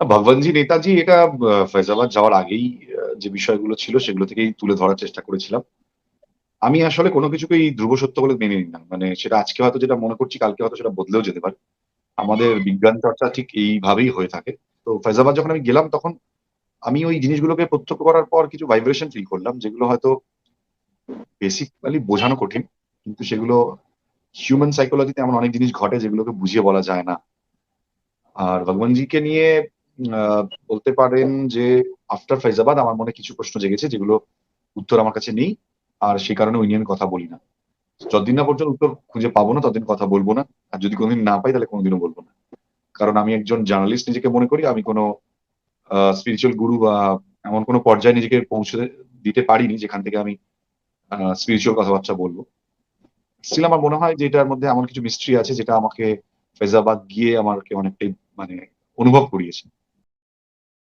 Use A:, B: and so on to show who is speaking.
A: ভগবানজি নেতাজি, এটা আ যাওয়ার আগেই যে বিষয়গুলো ছিল সেগুলো থেকেই তুলে ধরার চেষ্টা করেছিলাম। আমি আসলে কোন কিছুকেই ধ্রুব সত্য বলে মেনে নিই না। মানে সেটা আজকে হয়তো যেটা মনে করছি, কালকে হয়তো সেটা বদলেও যেতে পারে। আমাদের বিজ্ঞান চর্চা ঠিক এইভাবেই হয়ে থাকে। তো ফৈজাবাদ যখন আমি গেলাম তখন আমি ওই জিনিসগুলোকে প্রত্যক্ষ করার পর কিছু ভাইব্রেশন ফিল করলাম, যেগুলো হয়তো বেসিক্যালি বোঝানো কঠিন। কিন্তু সেগুলো হিউম্যান সাইকোলজি তে এমন অনেক জিনিস ঘটে যেগুলোকে বুঝিয়ে বলা যায় না। আর ভগবানজিকে নিয়ে বলতে পারেন যে আফটার ফাইজাবাদ আমার মনে কিছু প্রশ্ন জেগেছে যেগুলো উত্তর আমার কাছে নেই। আর সে কারণে ওই নিয়ে কথা বলি না। যতদিন না পর্যন্ত উত্তর খুঁজে পাবো না, ততদিন কথা বলব না। আর যদি কোনোদিন না পাই তাহলে কোনোদিনও বলব না। কারণ আমি একজন জার্নালিস্ট নিজেকে মনে করি। আমি কোন স্পিরিচুয়াল গুরু বা এমন কোনো পর্যায়ে নিজেকে পৌঁছে দিতে পারিনি যেখান থেকে আমি স্পিরিচুয়াল কথাবার্তা বলব স্টিল আমার মনে হয় যে এটার মধ্যে এমন কিছু মিস্ট্রি আছে যেটা আমাকে ফেজাবাদ গিয়ে আমাকে অনেকটাই মানে অনুভব করিয়েছে।